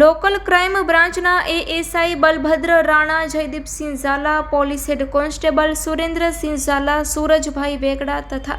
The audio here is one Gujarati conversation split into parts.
લોકલ ક્રાઇમ બ્રાન્ચના A S I Balbhadra Rana, Jaydeepsinh Zala, police head constable Surendrasinh Zala, Surajbhai Vegda તથા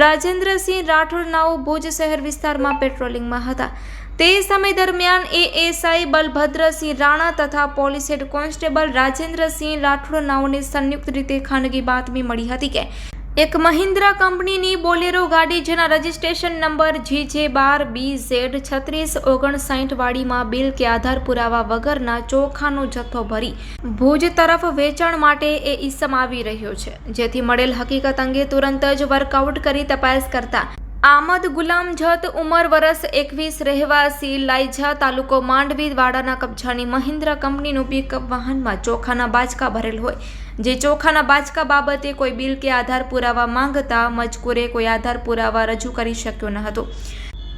રાજેન્દ્રસિંહ રાઠોડ નાઓ ભુજ શહેર વિસ્તારમાં પેટ્રોલિંગમાં હતા. તે સમય દરમિયાન A S I Balbhadrasinh Rana તથા police head constable Rajendrasinh Rathod નાઓને સંયુક્ત રીતે ખાનગી બાતમી મળી હતી કે એક મહિન્દ્રા કંપનીની બોલેરો ગાડી જેના રજિસ્ટ્રેશન નંબર જી જે બાર બી ઝેડ છત્રીસ ઓગણસાઠ વાળીમાં બિલ કે આધાર પુરાવા વગરના ચોખાનો જથ્થો ભરી ભુજ તરફ વેચાણ માટે એ ઈસમ આવી રહ્યો છે, જેથી મળેલ હકીકત અંગે તુરંત જ વર્કઆઉટ કરી તપાસ કરતા આમદ ગુલામ જત ઉંમર વરસ એકવીસ રહેવાસી લાઈજા તાલુકો માંડવી વાડાના કબજાની મહિન્દ્ર કંપનીનું પિકઅપ વાહનમાં ચોખાના બાચકા ભરેલ હોય. જે ચોખાના બાચકા બાબતે કોઈ બિલ કે આધાર પુરાવા માંગતા મજકૂરે કોઈ આધાર પુરાવા રજૂ કરી શક્યો ન હતો.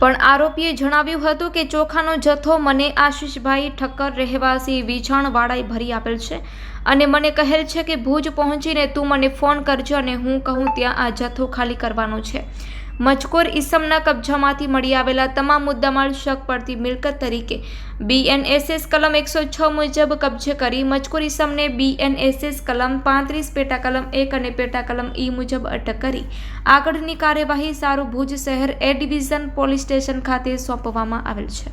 પણ આરોપીએ જણાવ્યું હતું કે ચોખાનો જથ્થો મને આશીષભાઈ ઠક્કર રહેવાસી વિછાણવાળાએ ભરી આપેલ છે અને મને કહેલ છે કે ભુજ પહોંચીને તું મને ફોન કરજો અને હું કહું ત્યાં આ જથ્થો ખાલી કરવાનો છે. મજકોર ઈસમના કબજામાંથી મળી આવેલા તમામ મુદ્દામાલ શક પડતી મિલકત તરીકે બીએનએસએસ કલમ એકસો છ મુજબ કબજે કરી મજકોર ઈસમને બીએનએસએસ કલમ પાંત્રીસ, પેટા કલમ એક અને પેટા કલમ ઈ મુજબ અટક કરી. આગળની કાર્યવાહી સારું ભુજ શહેર એ ડિવિઝન પોલીસ સ્ટેશન ખાતે સોંપવામાં આવેલ છે.